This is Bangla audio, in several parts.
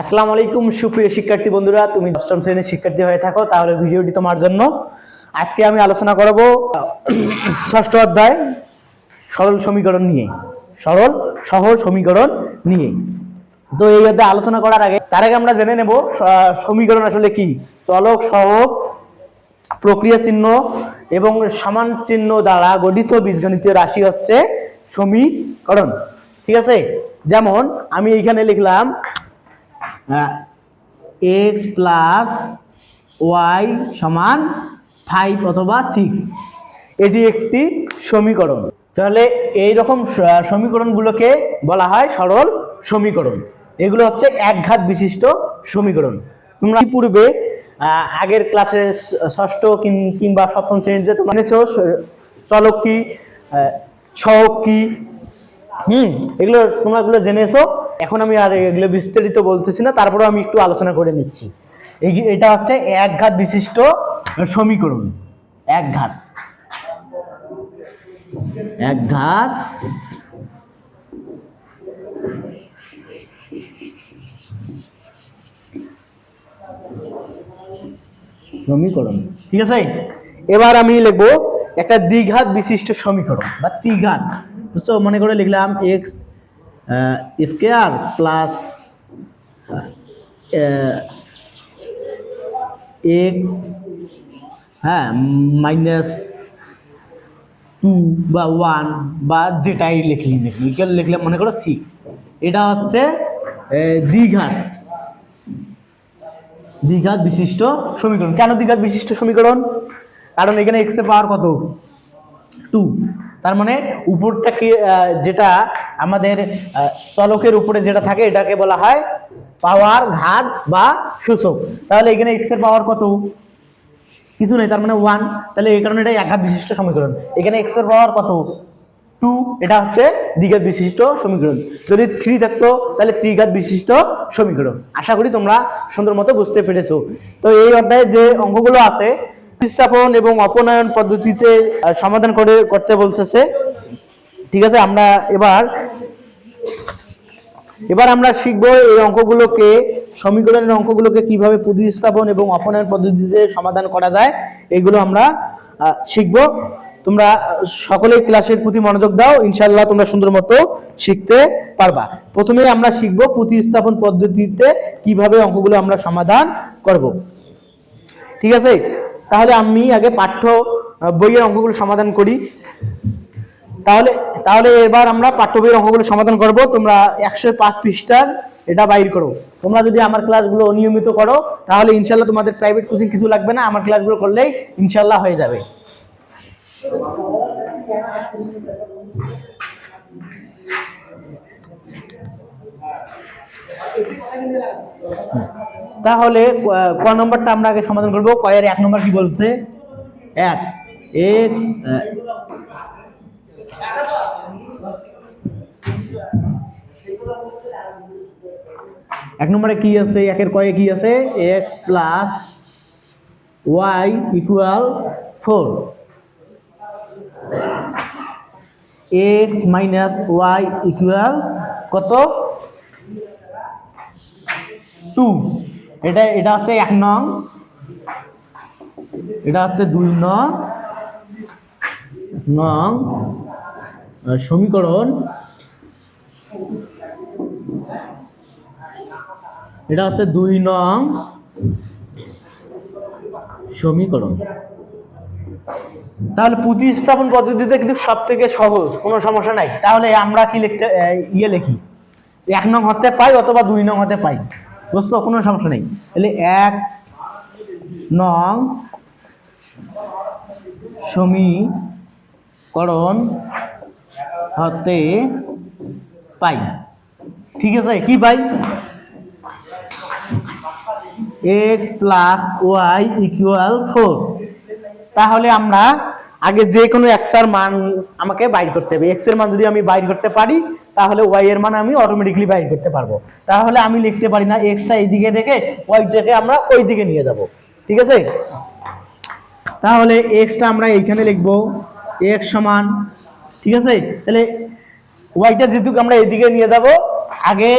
আসসালামু আলাইকুম, সুপ্রিয় শিক্ষার্থী বন্ধুরা। তুমি দশম শ্রেণির শিক্ষার্থী হয়ে থাকো, তাহলে ভিডিওটি তোমার জন্য। আজকে আমি আলোচনা করব, ষষ্ঠ অধ্যায়, সরল সমীকরণ নিয়ে। সরল, সহজ সমীকরণ নিয়ে। তো এই অধ্যায় আলোচনা করার আগে, তার আগে আমরা জেনে নেব সমীকরণ আসলে কি? চলক সহগ প্রক্রিয়া চিহ্ন এবং সমান চিহ্ন দ্বারা গঠিত বীজগণিতীয় রাশি হচ্ছে সমীকরণ। ঠিক আছে? যেমন, আমি এইখানে লিখলাম এক্স প্লাস ওয়াই সমান ফাইভ অথবা সিক্স এটি একটি সমীকরণ। তাহলে এই রকম সমীকরণগুলোকে বলা হয় সরল সমীকরণ। এগুলো হচ্ছে একঘাত বিশিষ্ট সমীকরণ। তোমরা পূর্বে আগের ক্লাসে ষষ্ঠ কিংবা সপ্তম শ্রেণীতে তোমরা চলক কি আহ, কি হুম, এগুলো তোমরা এগুলো জেনেছো এখন আমি আর এগুলো বিস্তারিত বলতেছি না তারপরে আমি একটু আলোচনা করে নিচ্ছি। এটা হচ্ছে একঘাত বিশিষ্ট সমীকরণ। একঘাত একঘাত সমীকরণ। ঠিক আছে? এবার আমি লিখব একটা দ্বিঘাত বিশিষ্ট সমীকরণ, বা ত্রিঘাত। বুঝছ? মনে করে লিখলাম এক্স স্কোয়ার প্লাস এক্স হ্যাঁ মাইনাস টু বা ওয়ান বা যেটাই লিখলি লিখলি লিখলাম মনে করো সিক্স এটা হচ্ছে দ্বিঘাত। দ্বিঘাত বিশিষ্ট সমীকরণ। কেন দ্বিঘাত বিশিষ্ট সমীকরণ? কারণ এখানে এক্সের পাওয়ার কত? টু তার মানে উপরটাকে যেটা আমাদের চলকের উপরে যেটা থাকে, এটাকে বলা হয় পাওয়ার ঘাত বা সূচক। তাহলে এখানে এক্সের পাওয়ার কত? কিছু নেই, তার মানে ওয়ান তাহলে এই কারণে এটা একাঘাত বিশিষ্ট সমীকরণ। এখানে এক্সের পাওয়ার কত? টু এটা হচ্ছে দ্বিঘাত বিশিষ্ট সমীকরণ। যদি থ্রি থাকতো, তাহলে ত্রিঘাত বিশিষ্ট সমীকরণ। আশা করি তোমরা সুন্দর মতো বুঝতে পেরেছ। তো এই অধ্যায়ে যে অঙ্কগুলো আছে প্রতিস্থাপন এবং অপনয়ন পদ্ধতিতে সমাধান করে করতে বলতেছে। ঠিক আছে আমরা এবার এবার আমরা শিখব এই অঙ্কগুলোকে সমীকরণের অঙ্কগুলোকে কীভাবে প্রতিস্থাপন এবং অপনয়ন পদ্ধতিতে সমাধান করা যায় এগুলো আমরা শিখব। তোমরা আহ, সকলেই ক্লাসের প্রতি মনোযোগ দাও ইনশাল্লাহ তোমরা সুন্দর মতো শিখতে পারবা। প্রথমে আমরা শিখব প্রতিস্থাপন পদ্ধতিতে কীভাবে অঙ্কগুলো আমরা সমাধান করব। ঠিক আছে? তাহলে আমি আগে পাঠ্য বইয়ের অঙ্কগুলো সমাধান করি। তাহলে তাহলে এবার আমরা পাঠ্য বইয়ের অঙ্কগুলো সমাধান করব। তোমরা একশো পাঁচ পৃষ্ঠার এটা বাইর করো। তোমরা যদি আমার ক্লাসগুলো অনিয়মিত করো, তাহলে ইনশাল্লাহ তোমাদের প্রাইভেট কোচিং কিছু লাগবে না। আমার ক্লাসগুলো করলেই ইনশাল্লাহ হয়ে যাবে। তাহলে ক- নম্বরটা আমরা আগে সমাধান করব। কয়ের এক নম্বর কি বলছে? এক এক্স এক নম্বরে কি আছে? একের কয়ে কি আছে? X plus Y equal four X minus Y equal কত? টু। এটা এটা হচ্ছে এক নং। এটা হচ্ছে দুই নং। নং সমীকরণ। এটা হচ্ছে দুই নং সমীকরণ। তাহলে প্রতিস্থাপন পদ্ধতিতে কিন্তু সব থেকে সহজ, কোনো সমস্যা নাই। তাহলে আমরা কি লিখতে ইয়ে লিখি? এক নং হতে পাই অথবা দুই নং হতে পাই? বুঝছ? কোনো সমস্যা নেই। তাহলে এক নং সমীকরণ হতে পাই। ঠিক আছে? কি পাই? X plus Y equal four তাহলে আমরা আগে যে কোনো একটার মান আমাকে বাইর করতে হবে। এক্সের মান যদি আমি বাইর করতে পারি, তাহলে ওয়াই এর মান আমি অটোমেটিকলি বাইর করতে পারব। তাহলে আমি লিখতে পারি না এক্সটা এইদিকে রেখে ওয়াইটাকে আমরা ওই দিকে নিয়ে যাব। ঠিক আছে? তাহলে এক্সটা আমরা এইখানে লিখব এক্স সমান, ঠিক আছে? তাহলে ওয়াইটা যেহেতু আমরা এইদিকে নিয়ে যাব, আগে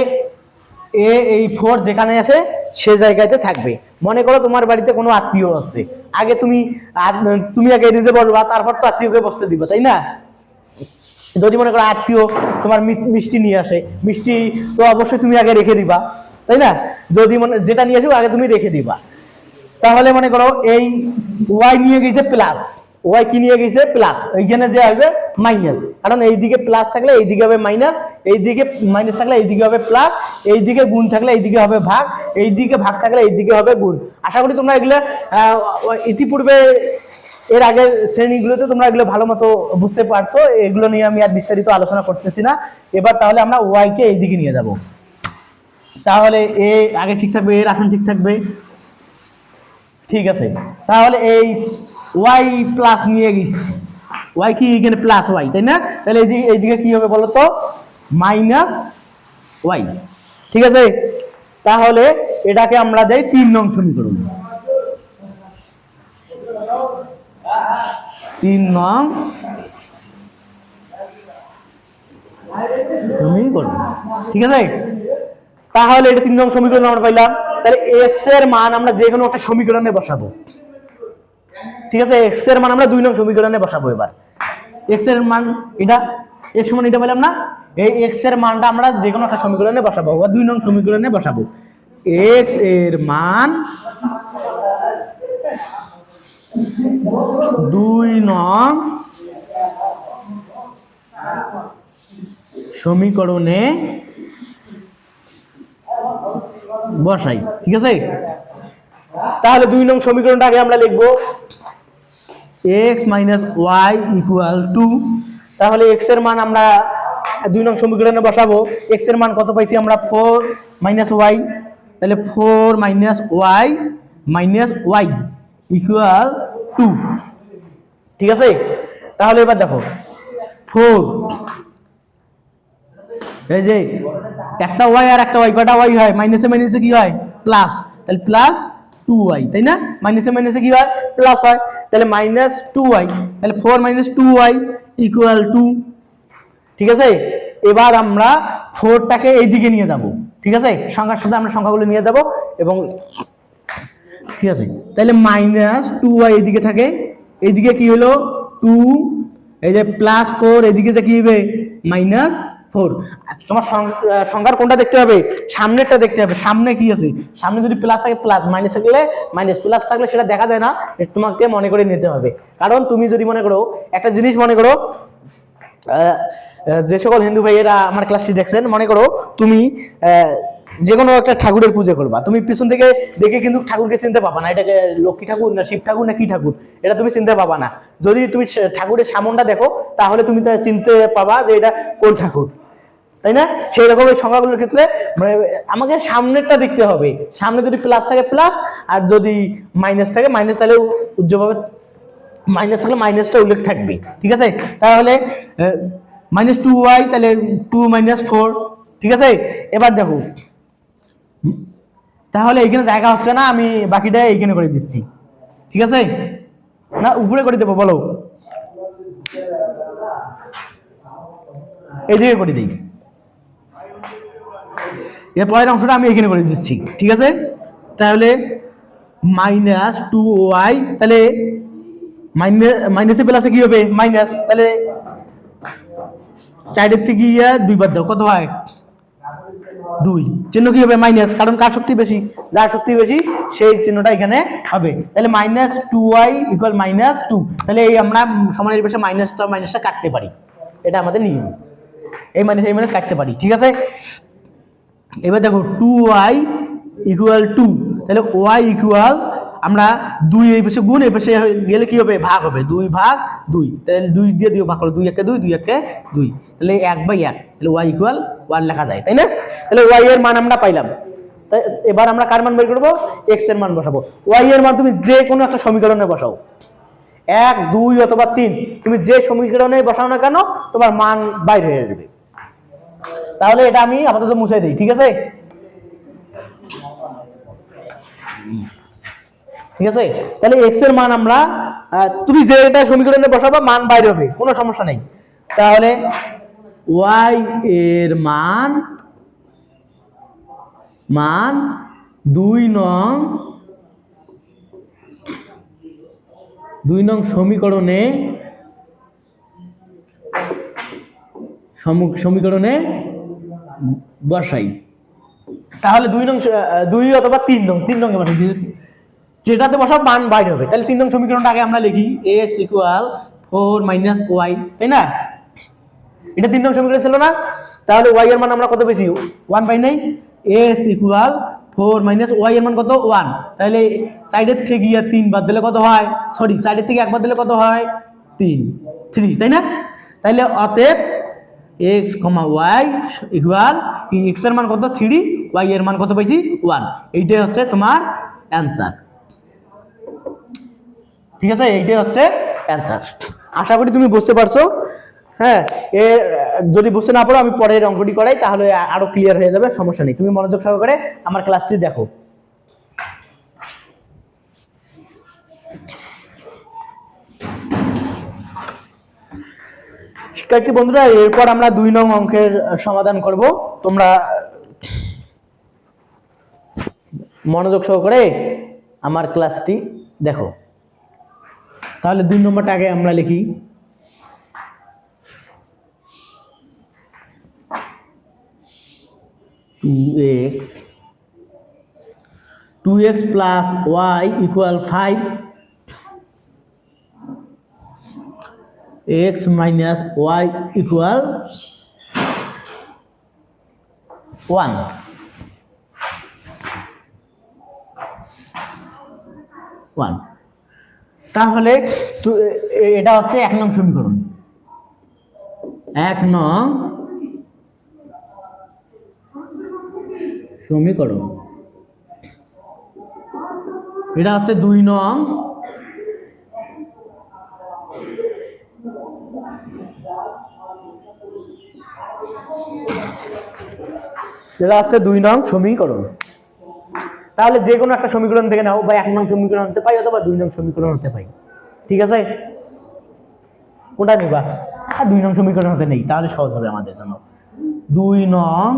এ এই ফোর যেখানে আছে, সে জায়গাতে থাকবে। মনে করো তোমার বাড়িতে কোনো আত্মীয় আছে। আগে তুমি তুমি আগে নিজে বলবা তারপর তো আত্মীয়কে বসতে দিবা, তাই না? যদি মনে করো আত্মীয় তোমার মিষ্টি নিয়ে আসে, মিষ্টি তো অবশ্যই তুমি আগে রেখে দিবা, তাই না? যদি মনে, যেটা নিয়ে আসবে আগে তুমি রেখে দিবা। তাহলে মনে করো এই ওয়াই নিয়ে গেছে প্লাস ওয়াই কি নিয়ে গেছে? প্লাস এইখানে যে হবে মাইনাস কারণ এইদিকে প্লাস থাকলে এইদিকে হবে মাইনাস এইদিকে মাইনাস থাকলে এইদিকে হবে প্লাস এইদিকে গুণ থাকলে এইদিকে হবে ভাগ, এইদিকে ভাগ থাকলে এইদিকে হবে গুণ। আশা করি তোমরা এগুলো ইতিপূর্বে এর আগে শ্রেণীগুলোতে তোমরা এগুলো ভালো মতো বুঝতে পারছ। এগুলো নিয়ে আমি আর বিস্তারিত আলোচনা করতেছি না। এবার তাহলে আমরা ওয়াই কে এইদিকে নিয়ে যাব। তাহলে এ আগে ঠিক থাকবে, এর আসন ঠিক থাকবে। ঠিক আছে। তাহলে এই ওয়াই প্লাস নিয়ে গেছি। ওয়াই কি এখানে প্লাস ওয়াই তাই না? তাহলে এইদিকে এইদিকে কি হবে বলো তো মাইনাস ওয়াই ঠিক আছে? তাহলে এটাকে আমরা দেই তিন নং সমীকরণ। তিন নং সমীকরণ। ঠিক আছে? তাহলে এটা তিন নং সমীকরণ আমরা পাইলাম। তাহলে এক্সের মান আমরা যে কোনো একটা সমীকরণে বসাবো। ঠিক আছে এক্সের মান আমরা দুই নং সমীকরণে বসাবো এবার। এক্সের মান এটা এক্স সমান এটা পেলাম না? এই এক্সের মানটা আমরা যে কোনো একটা সমীকরণে বসাবো বা দুই নং সমীকরণে বসাবো। এক্সের মান দুই নং সমীকরণে বসাই, ঠিক আছে? তাহলে দুই নং সমীকরণটা আগে আমরা লিখব। X minus Y equal two তাহলে এক্সের মান আমরা দুই নং সমীকরণে বসাবো। এক্সের মান কত পাইছি আমরা? ফোর মাইনাস ওয়াই তাহলে four minus Y minus Y equal two ঠিক আছে? তাহলে এবার দেখো। ফোর এই যে একটা ওয়াই আর একটা ওয়াই কটা ওয়াই হয়? মাইনাসে মাইনাসে কি হয়? প্লাস তাহলে প্লাস টু ওয়াই তাই না? মাইনাসে মাইনাসে কি হয়? প্লাস হয়। তাহলে মাইনাস টু ওয়াই তাহলে four minus two Y equal two ঠিক আছে? এবার আমরা ফোরটাকে এইদিকে নিয়ে যাব, ঠিক আছে? সংখ্যার সাথে আমরা সংখ্যাগুলো নিয়ে যাব এবং, ঠিক আছে? তাহলে মাইনাস টু ওয়াই এদিকে থাকে, এইদিকে কি হলো? টু এই যে প্লাস ফোর এদিকে যে কি হবে? Minus four. তোমার সংখ্যার কোনটা দেখতে হবে? সামনেরটা দেখতে হবে। সামনে কি আছে? সামনে যদি প্লাস থাকে প্লাস মাইনাস থাকলে মাইনাস প্লাস থাকলে সেটা দেখা যায় না তোমাকে মনে করে নিতে হবে। কারণ তুমি যদি মনে করো, একটা জিনিস মনে করো যে সকল হিন্দু ভাইয়েরা আমার ক্লাসটি দেখছেন, মনে করো তুমি যে কোনো একটা ঠাকুরের পুজো করবা। তুমি পিছন থেকে দেখে কিন্তু ঠাকুরকে চিনতে পাবা না, এটাকে লক্ষ্মী ঠাকুর না শিব ঠাকুর না কি ঠাকুর, এটা তুমি চিনতে পাবা না। যদি তুমি ঠাকুরের সামনটা দেখো, তাহলে তুমি চিনতে পাবা যে এটা কোন ঠাকুর। তাই না? সেই রকম এই সংখ্যাগুলোর ক্ষেত্রে মানে আমাকে সামনেরটা দেখতে হবে। সামনে যদি প্লাস থাকে প্লাস আর যদি মাইনাস থাকে মাইনাস তাহলে উজ্জ্বলভাবে মাইনাস থাকলে মাইনাসটা উল্লেখ থাকবে। ঠিক আছে? তাহলে মাইনাস টু ওয়াই তাহলে টু মাইনাস ফোর ঠিক আছে? এবার দেখো তাহলে এইখানে জায়গা হচ্ছে না, আমি বাকিটা এইখানে করে দিচ্ছি। ঠিক আছে? না, উপরে করে দেবো, বলো। এইদিকে করে দিই। এর পরের অংশটা আমি এখানে করে দিচ্ছি, ঠিক আছে? তাহলে মাইনাস টু ওয়াই তাহলে মাইনাস প্লাসে কি হবে? মাইনাস তাহলে চারের থেকে ইয়া দুইবার দাও, কত হয়? দুই। চিহ্ন কি হবে? মাইনাস কারণ কার শক্তি বেশি? যার শক্তি বেশি, সেই চিহ্নটা এখানে হবে। তাহলে minus two Y equal minus two তাহলে এই আমরা সমানের পাশে মাইনাসটা মাইনাসটা কাটতে পারি। এটা আমাদের নিয়ম। এই মাইনাস এই মাইনাস কাটতে পারি, ঠিক আছে? এবার দেখো টু ওয়াই ইকুয়াল টু তাহলে ওয়াই ইকুয়াল আমরা দুই এই পাশে গুণ, এই পাশে গেলে কি হবে? ভাগ হবে। দুই ভাগ দুই। তাহলে দুই দিয়ে দিও, ভাগ করো। দুই একে দুই দুই একে দুই। তাহলে এক বাই এক। তাহলে ওয়াই ইকুয়াল ওয়ান লেখা যায়, তাই না? তাহলে ওয়াই এর মান আমরা পাইলাম। এবার আমরা কার মান বের করব? এক্সের মান বসাবো। ওয়াই এর মান তুমি যে কোনো একটা সমীকরণে বসাও। এক, দুই অথবা তিন। তুমি যে সমীকরণে বসাও না কেন, তোমার মান বাইরে হয়ে যাবে। তাহলে এটা আমি আপাতত মুছে দিই, ঠিক আছে? ঠিক আছে? তাহলে এক্সের মান আমরা তুমি যে এটা সমীকরণে বসাবা, মান বাইরে হবে, কোনো সমস্যা নেই। তাহলে ওয়াই এর মান মান দুই নং দুই নং সমীকরণে, সমু- সমীকরণে বসাই। তাহলে দুই নং দুই অথবা তিন নং তিন নং মানে যেটাতে বসাও মান বাইরে হবে। তাহলে তিন নং সমীকরণটা আগে আমরা লিখি। X equal four minus Y তাই না? এটা তিন নং সমীকরণ ছিল না? তাহলে ওয়াই এর মান আমরা কত পেয়েছি? ওয়ান পাই নাই X equal four minus Y এর মান কত? ওয়ান তাহলে সাইডের থেকে গিয়ে তিন বাদ দিলে কত হয়? সরি সাইডের থেকে একবার দিলে কত হয়? তিন। থ্রি তাই না? তাহলে অতএব এক্স কমা ওয়াই ইকুয়াল এক্সের মান কত? থ্রি ওয়াই এর মান কত পাইছি ওয়ান এইটাই হচ্ছে তোমার অ্যান্সার ঠিক আছে? এইটাই হচ্ছে অ্যান্সার আশা করি তুমি বুঝতে পারছ। হ্যাঁ এ, যদি বুঝতে না পারো, আমি পরের অঙ্কটি করাই, তাহলে আরও ক্লিয়ার হয়ে যাবে, সমস্যা নেই। তুমি মনোযোগ সহকারে আমার ক্লাসটি দেখো। শিক্ষার্থী বন্ধুরা, এরপর আমরা দুই নং অঙ্কের সমাধান করব। তোমরা মনোযোগ সহকারে আমার ক্লাসটি দেখো। তাহলে দুই নম্বরটা আগে আমরা লিখি। Two X two X plus Y equal five X minus Y equal one one তাহলে এটা হচ্ছে এক নং সমীকরণ। এক নং সমীকরণ। এটা হচ্ছে দুই নং এটা হচ্ছে দুই নং সমীকরণ। তাহলে যে কোনো একটা সমীকরণ থেকে নাও, বা এক নং সমীকরণ হতে পাই অথবা দুই নং সমীকরণ হতে পাই। ঠিক আছে? কোনটা নিবা? আর দুই নং সমীকরণ হতে নেই, তাহলে সহজ হবে আমাদের জন্য। দুই নং,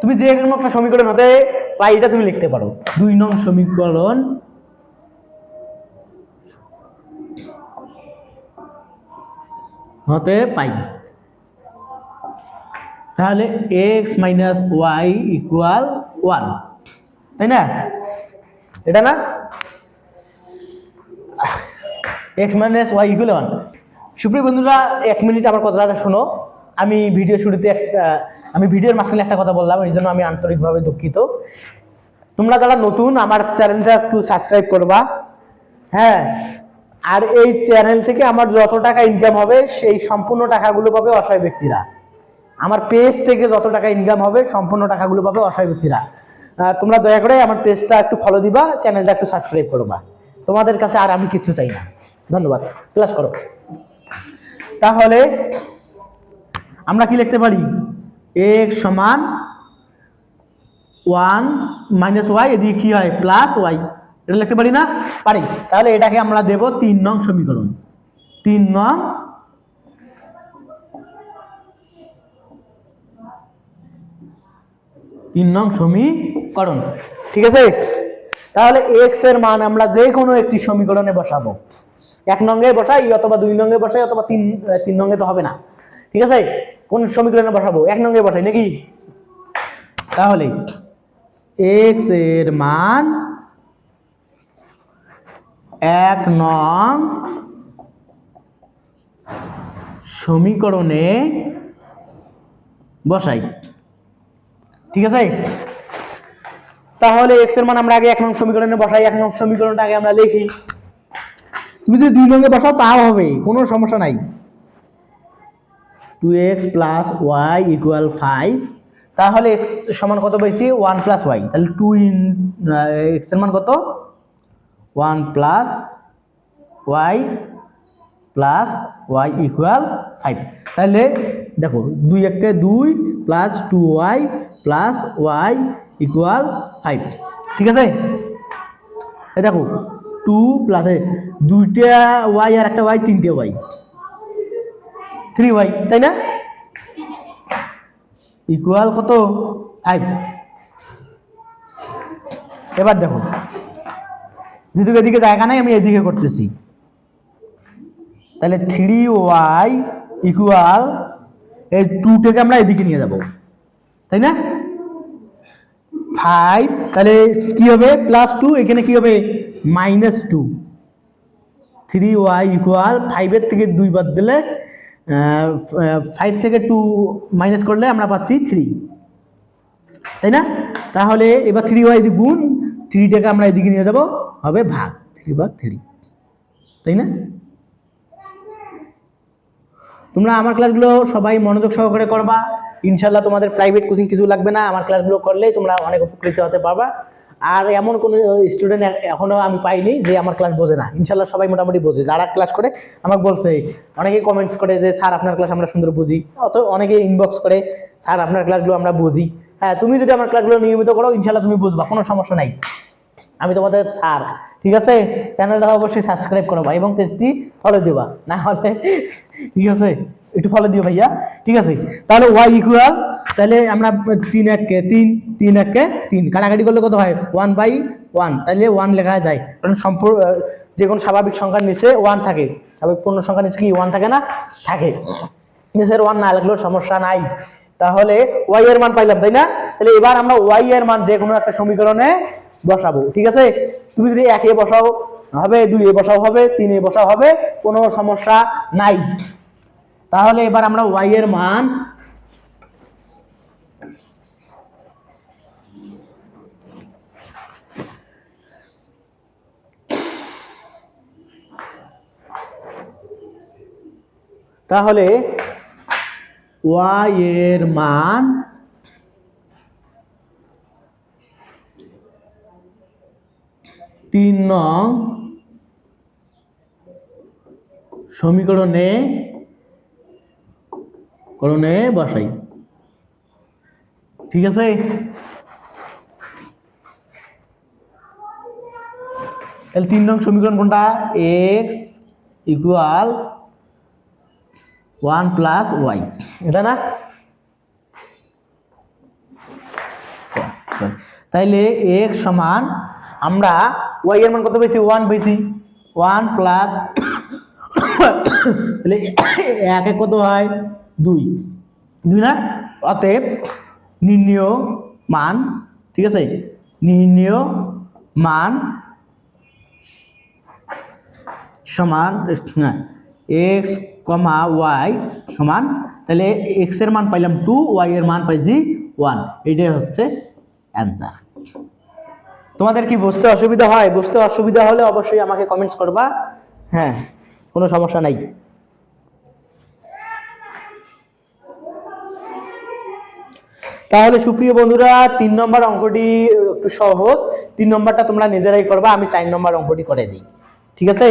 তুমি যে কোনো একটা সমীকরণ হতে পাই, এটা তুমি লিখতে পারো। দুই নং সমীকরণ হতে পাই। তাহলে X minus Y equal one, তাই না? এটা না? X minus Y equal one সুপ্রিয় বন্ধুরা, এক মিনিট আমার কথাটা শোনো। আমি ভিডিও শুরুতে একটা, আমি ভিডিওর মাঝখানে একটা কথা বললাম, এই জন্য আমি আন্তরিকভাবে দুঃখিত। তোমরা যারা নতুন, আমার চ্যানেলটা একটু সাবস্ক্রাইব করবা। হ্যাঁ আর এই চ্যানেল থেকে আমার যত টাকা ইনকাম হবে, সেই সম্পূর্ণ টাকাগুলো পাবে অসহায় ব্যক্তিরা। আমার পেজ থেকে যত টাকা ইনকাম হবে, সম্পূর্ণ টাকাগুলো পাবে অসহায় ব্যক্তিরা তোমরা দয়া করে আমার পেজটা একটু ফলো দিবা চ্যানেলটা একটু সাবস্ক্রাইব করবা তোমাদের কাছে আর আমি কিছু চাই না। ধন্যবাদ। ক্লাস করো। তাহলে, আমরা কি লিখতে পারি? এক সমান ওয়ান মাইনাস ওয়াই, এদিকে কি হয়? Plus Y. এটা লিখতে পারি না? পারি। তাহলে এটাকে আমরা দেব তিন নং সমীকরণ। তিন নং তিন নং সমীকরণ। ঠিক আছে? তাহলে এক্সের মান আমরা যে কোনো একটি সমীকরণে বসাবো। এক নঙ্গে বসাই অথবা দুই নঙ্গে বসাই অথবা তিন তিন নঙ্গে তো হবে না। ঠিক আছে? কোন সমীকরণে বসাবো? এক নঙ্গে বসাই, নাকি? তাহলে এক্সের মান এক নং সমীকরণে বসাই। ঠিক আছে? তাহলে এক্সের মান আমরা আগে এক নং সমীকরণে বসাই, এক নং সমীকরণটা আগে আমরা লিখি। তুমি যদি দুই নঙ্গে বসাও, তাও হবে, কোনো সমস্যা নাই। Two X plus Y equal five তাহলে এক্স সমান কত পাইছি? ওয়ান প্লাস ওয়াই তাহলে টু ইন এক্সের মান কত? One plus Y plus Y equal five তাহলে দেখো, দুই একে দুই plus two Y plus Y equal five ঠিক আছে? এই দেখো টু প্লাস দুইটা ওয়াই আর একটা ওয়াই তিনটে ওয়াই থ্রি ওয়াই তাই না? ইকুয়াল কত? ফাইভ এবার দেখো যেহেতু এদিকে জায়গা নাই, আমি এদিকে করতেছি। তাহলে থ্রি ওয়াই ইকুয়াল এই টুটাকে আমরা এদিকে নিয়ে যাব। তাই না? ফাইভ তাহলে কি হবে? প্লাস টু এখানে কি হবে? Minus two three Y equal ফাইভের থেকে দুই বাদ দিলে ফাইভ থেকে টু মাইনাস করলে আমরা পাচ্ছি থ্রি তাই না? তাহলে এবার থ্রি ওয়াই দি গুণ থ্রিটাকে আমরা এদিকে নিয়ে যাব, হবে ভাগ। থ্রি ভাগ থ্রি তাই না? তোমরা আমার ক্লাসগুলো সবাই মনোযোগ সহকারে করবা। ইনশাল্লাহ তোমাদের প্রাইভেট কোচিং কিছু লাগবে না, আমার ক্লাসগুলো করলেই তোমরা অনেক উপকৃত হতে পারবা। আর এমন কোনো স্টুডেন্ট এখনও আমি পাইনি যে আমার ক্লাস বোঝে না। ইনশাল্লাহ সবাই মোটামুটি বোঝে। যারা ক্লাস করে, আমাকে বলছে, অনেকেই কমেন্টস করে যে, স্যার, আপনার ক্লাস আমরা সুন্দর বুঝি। অত অনেকে ইনবক্স করে, স্যার, আপনার ক্লাসগুলো আমরা বুঝি। হ্যাঁ তুমি যদি আমার ক্লাসগুলো নিয়মিত করো ইনশাল্লাহ তুমি বুঝবা, কোনো সমস্যা নাই। আমি তোমাদের স্যার। ঠিক আছে? চ্যানেলটা অবশ্যই সাবস্ক্রাইব করবা এবং পেজটি ফলো দিবা। না হলে, ঠিক আছে? একটু ফলো দিও ভাইয়া। ঠিক আছে? তাহলে ওয়াই ইকুয়াল তাহলে আমরা তিন এককে তিন তিন এককে তিন। কাটাকাটি করলে কত হয়? ওয়ান বাই ওয়ান তাহলে ওয়ান লেখা যায়। কারণ সম্পূর্ণ যে কোনো স্বাভাবিক সংখ্যার নিচে ওয়ান থাকে। স্বাভাবিক পূর্ণ সংখ্যার নিচে কি ওয়ান থাকে না? থাকে। নিচের ওয়ান না লাগলেও সমস্যা নাই। তাহলে ওয়াই এর মান পাইলাম, তাই না? তাহলে এবার আমরা ওয়াই এর মান যে কোনো একটা সমীকরণে বসাবো। ঠিক আছে? তুমি যদি একে বসাও হবে দুই এ বসাও হবে, তিন এ বসাও হবে, কোনো সমস্যা নাই। তাহলে এবার আমরা ওয়াই এর মান তাহলে ওয়াই এর মান তিন নং সমীকরণে, করণে বসাই। ঠিক আছে? তাহলে তিন নং সমীকরণ কোনটা? X equal one plus Y এটা না? তাইলে এক্স সমান আমরা ওয়াই এর মান কত পেয়েছি ওয়ান পেয়েছি ওয়ান প্লাস তাহলে এক এক কত হয়? দুই। দুই না? অতএব নির্ণয় মান, ঠিক আছে? নির্ণয় মান সমান, না এক্স কমা ওয়াই সমান, তাহলে এক্সের মান পাইলাম টু ওয়াই এর মান পাইছি ওয়ান এটাই হচ্ছে অ্যান্সার তোমাদের কি বুঝতে অসুবিধা হয়? বুঝতে অসুবিধা হলে অবশ্যই আমাকে কমেন্টস করবা। হ্যাঁ কোনো সমস্যা নাই। তাহলে সুপ্রিয় বন্ধুরা, তিন নম্বর অঙ্কটি একটু সহজ। তিন নম্বরটা তোমরা নিজেরাই করবা, আমি চার নম্বর অঙ্কটি করে দিই। ঠিক আছে?